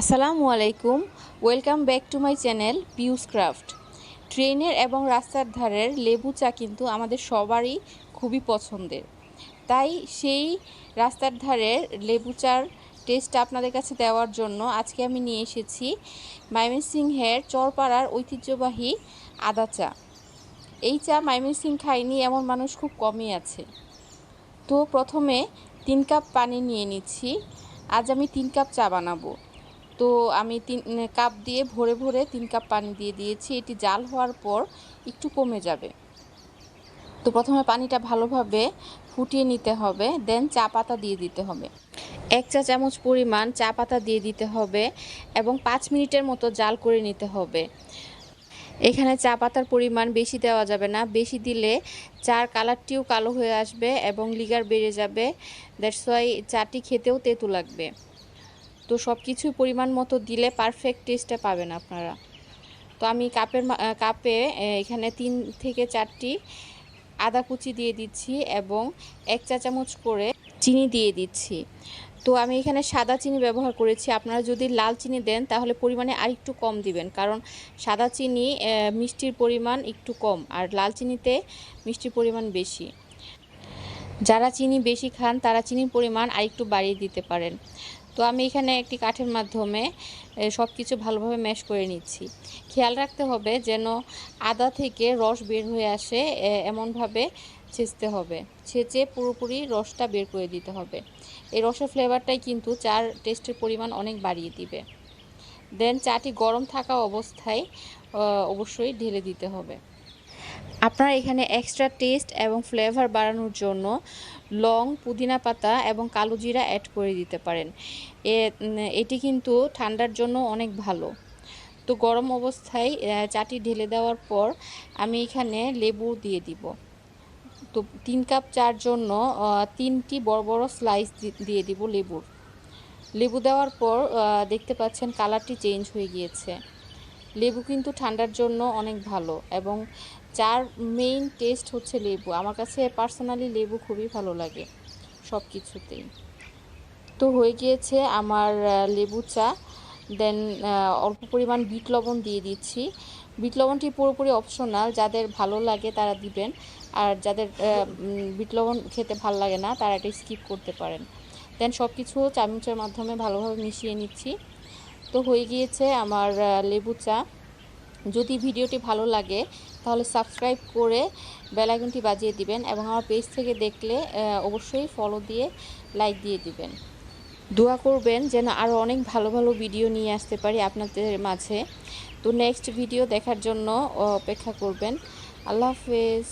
আসসালামু আলাইকুম। Welcome back to my channel Piu's craft ট্রেনের এবং রাস্তার ধারের লেবু চা কিন্তু আমাদের সবারই খুবই পছন্দের। তাই সেই রাস্তার ধারের লেবু চার টেস্ট আপনাদের কাছে দেওয়ার জন্য আজকে আমি নিয়ে এসেছি ময়মনসিংহের চরপাড়ার ঐতিহ্যবাহী আদা চা। এই চা ময়মনসিং খায়নি, এমন মানুষ খুব কমই আছে। তো প্রথমে তিন কাপ পানি নিয়ে নিচ্ছি। আজ আমি তিন কাপ চা বানাবো। তো আমি তিন কাপ দিয়ে ভরে ভরে তিন কাপ পানি দিয়ে দিয়েছি। এটি জাল হওয়ার পর একটু কমে যাবে। তো প্রথমে পানিটা ভালোভাবে ফুটিয়ে নিতে হবে, দেন চা পাতা দিয়ে দিতে হবে। এক চা চামচ পরিমাণ চা পাতা দিয়ে দিতে হবে এবং পাঁচ মিনিটের মতো জাল করে নিতে হবে। এখানে চা পাতার পরিমাণ বেশি দেওয়া যাবে না। বেশি দিলে চার কালারটিও কালো হয়ে আসবে এবং লিগার বেড়ে যাবে। দ্যাটস ওয়াই চাটি খেতেও তেঁতু লাগবে। তো সব কিছুই পরিমাণ মতো দিলে পারফেক্ট টেস্টটা পাবেন আপনারা। তো আমি কাপের কাপে এখানে তিন থেকে চারটি আদা কুচি দিয়ে দিচ্ছি এবং এক চা চামচ করে চিনি দিয়ে দিচ্ছি। তো আমি এখানে সাদা চিনি ব্যবহার করেছি। আপনারা যদি লাল চিনি দেন তাহলে পরিমাণে আর একটু কম দিবেন, কারণ সাদা চিনি মিষ্টির পরিমাণ একটু কম, আর লাল চিনিতে মিষ্টির পরিমাণ বেশি। যারা চিনি বেশি খান, তারা চিনির পরিমাণ আর একটু বাড়িয়ে দিতে পারেন। তো আমি এখানে একটি কাঠের মাধ্যমে সব কিছু ভালোভাবে ম্যাশ করে নিচ্ছি। খেয়াল রাখতে হবে যেন আদা থেকে রস বের হয়ে আসে এমনভাবে ছেঁচতে হবে। ছেঁচে পুরোপুরি রসটা বের করে দিতে হবে। এই রসের ফ্লেভারটাই কিন্তু চার টেস্টের পরিমাণ অনেক বাড়িয়ে দিবে। দেন চাটি গরম থাকা অবস্থায় অবশ্যই ঢেলে দিতে হবে। আপনারা এখানে এক্সট্রা টেস্ট এবং ফ্লেভার বাড়ানোর জন্য লং পুদিনা পাতা এবং কালো জিরা অ্যাড করে দিতে পারেন। এটি কিন্তু ঠান্ডার জন্য অনেক ভালো। তো গরম অবস্থায় চাটি ঢেলে দেওয়ার পর আমি এখানে লেবু দিয়ে দিব। তো তিন কাপ চার জন্য তিনটি বড় বড় স্লাইস দিয়ে দিব লেবুর। লেবু দেওয়ার পর দেখতে পাচ্ছেন কালারটি চেঞ্জ হয়ে গিয়েছে। লেবু কিন্তু ঠান্ডার জন্য অনেক ভালো এবং চার মেইন টেস্ট হচ্ছে লেবু। আমার কাছে পার্সোনালি লেবু খুবই ভালো লাগে সব কিছুতেই তো হয়ে গিয়েছে আমার লেবু চা। দেন অল্প পরিমাণ বিট লবণ দিয়ে দিচ্ছি। বিট লবণটি পুরোপুরি অপশনাল যাদের ভালো লাগে তারা দিবেন। আর যাদের বিট লবণ খেতে ভালো লাগে না, তারা এটা স্কিপ করতে পারেন। দেন সব কিছু চামচের মাধ্যমে ভালোভাবে মিশিয়ে নিচ্ছি। তো হয়ে গিয়েছে আমার লেবু চা। যদি ভিডিওটি ভালো লাগে তাহলে সাবস্ক্রাইব করে বেল আইকনটি বাজিয়ে দিবেন এবং আমার পেজ থেকে দেখলে অবশ্যই ফলো দিয়ে লাইক দিয়ে দিবেন। দোয়া করবেন যেন আরও অনেক ভালো ভালো ভিডিও নিয়ে আসতে পারি আপনাদের মাঝে। তো নেক্সট ভিডিও দেখার জন্য অপেক্ষা করবেন। আল্লাহ হাফেজ।